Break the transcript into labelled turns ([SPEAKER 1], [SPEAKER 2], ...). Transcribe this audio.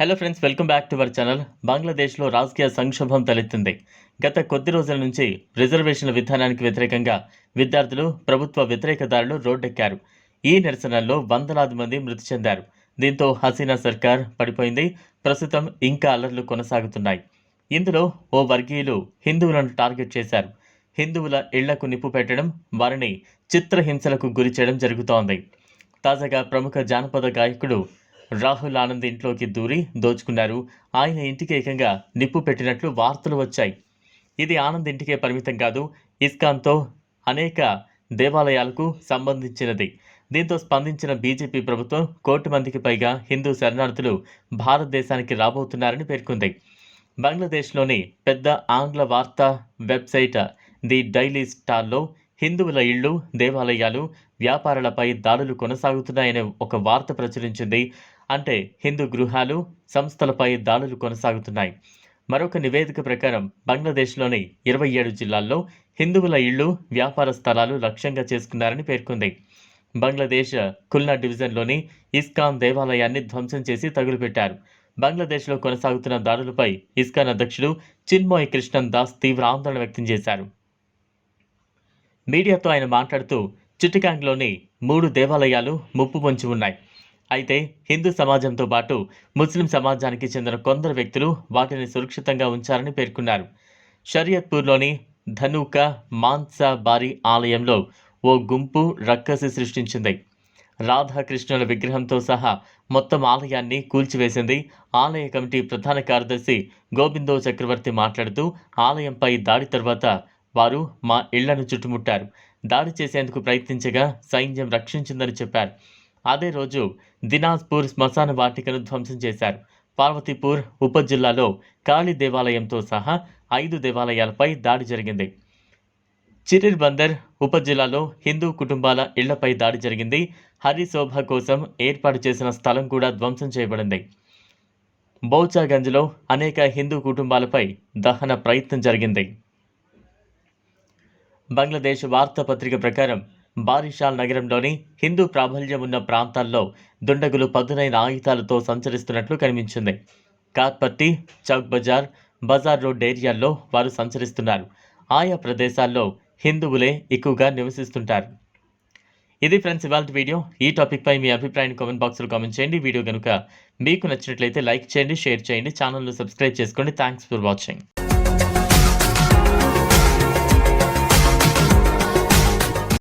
[SPEAKER 1] Hello friends welcome back to our channel బంగ్లాదేశ్లో రాజకీయ సంక్షోభం తలెత్తింది గత కొద్ది రోజుల నుంచి రిజర్వేషన్ల విధానానికి వ్యతిరేకంగా విద్యార్థులు ప్రభుత్వ వ్యతిరేకదారులు రోడ్డెక్కారు ఈ నిరసనల్లో వందలాది మంది మృతి చెందారు దీంతో హసీనా సర్కార్ పడిపోయింది ప్రస్తుతం ఇంకా అల్లర్లు కొనసాగుతున్నాయి ఇందులో ఓ వర్గీయులు హిందువులను టార్గెట్ చేశారు హిందువుల ఇళ్ళకు నిప్పు పెట్టడం వారిని చిత్రహింసలకు గురి చేయడం జరుగుతోంది తాజాగా ప్రముఖ జానపద గాయకుడు రాహుల్ ఆనంద్ ఇంట్లోకి దూరి దోచుకున్నారు. ఆయన ఇంటికి ఏకంగా నిప్పు పెట్టినట్లు వార్తలు వచ్చాయి. ఇది ఆనంద్ ఇంటికే పరిమితం కాదు ఇస్కాన్తో అనేక దేవాలయాలకు సంబంధించినది. దీంతో స్పందించిన బీజేపీ ప్రభుత్వం కోటి మందికి పైగా హిందూ శరణార్థులు భారతదేశానికి రాబోతున్నారని పేర్కొంది. బంగ్లాదేశ్లోని పెద్ద ఆంగ్ల వార్తా వెబ్సైట్ ది డైలీ స్టార్లో హిందువుల ఇళ్ళు దేవాలయాలు వ్యాపారాలపై దాడులు కొనసాగుతున్నాయనే ఒక వార్త ప్రచురించింది. అంటే హిందూ గృహాలు సంస్థలపై దాడులు కొనసాగుతున్నాయి. మరొక నివేదిక ప్రకారం బంగ్లాదేశ్లోని ఇరవై ఏడు జిల్లాల్లో హిందువుల ఇళ్ళు వ్యాపార స్థలాలు లక్ష్యంగా చేసుకున్నారని పేర్కొంది. బంగ్లాదేశ్ కుల్నా డివిజన్లోని ఇస్కాన్ దేవాలయాన్ని ధ్వంసం చేసి తగులుపెట్టారు. బంగ్లాదేశ్లో కొనసాగుతున్న దాడులపై ఇస్కాన్ అధ్యక్షుడు చిన్మోయ్ కృష్ణన్ దాస్ తీవ్ర ఆందోళన వ్యక్తం చేశారు. మీడియాతో ఆయన మాట్లాడుతూ చిట్టగాంగ్లోని మూడు దేవాలయాలు ముప్పు పొంచి ఉన్నాయి. అయితే హిందూ సమాజంతో పాటు ముస్లిం సమాజానికి చెందిన కొందరు వ్యక్తులు వాటిని సురక్షితంగా ఉంచారని పేర్కొన్నారు. షరియత్పూర్లోని ధనూకా మాన్సా బారి ఆలయంలో ఓ గుంపు రక్కసి సృష్టించింది. రాధాకృష్ణుల విగ్రహంతో సహా మొత్తం ఆలయాన్ని కూల్చివేసింది ఆలయ కమిటీ ప్రధాన కార్యదర్శి గోవిందో చక్రవర్తి మాట్లాడుతూ ఆలయంపై దాడి తర్వాత వారు మా ఇళ్ళను చుట్టుముట్టారు. దాడి చేసేందుకు ప్రయత్నించగా సైన్యం రక్షించిందని చెప్పారు. అదే రోజు దినాజ్పూర్ శ్మశాన వాటికను ధ్వంసం చేశారు. పార్వతీపూర్ ఉప జిల్లాలో కాళీ దేవాలయంతో సహా ఐదు దేవాలయాలపై దాడి జరిగింది. చిరిర్ బందర్ ఉప జిల్లాలో హిందూ కుటుంబాల ఇళ్ళపై దాడి జరిగింది. హరిశోభ కోసం ఏర్పాటు చేసిన స్థలం కూడా ధ్వంసం చేయబడింది. బౌచాగంజ్లో అనేక హిందూ కుటుంబాలపై దహన ప్రయత్నం జరిగింది. బంగ్లాదేశ్ వార్తాపత్రిక ప్రకారం బారిషాల్ నగరంలోని హిందూ ప్రాబల్యం ఉన్న ప్రాంతాల్లో దుండగులు పదునైన ఆయుధాలతో సంచరిస్తున్నట్లు కనిపించింది. కాత్పత్తి చౌక్ బజార్ బజార్ రోడ్ ఏరియాల్లో వారు సంచరిస్తున్నారు. ఆయా ప్రదేశాల్లో హిందువులే ఎక్కువగా నివసిస్తుంటారు. ఇది ఫ్రెండ్స్ ఇవాళ వీడియో. ఈ టాపిక్పై మీ అభిప్రాయాన్ని కామెంట్ బాక్స్లో కామెంట్ చేయండి. వీడియో కనుక మీకు నచ్చినట్లయితే లైక్ చేయండి షేర్ చేయండి. ఛానల్ను సబ్స్క్రైబ్ చేసుకోండి. Thanks for watching.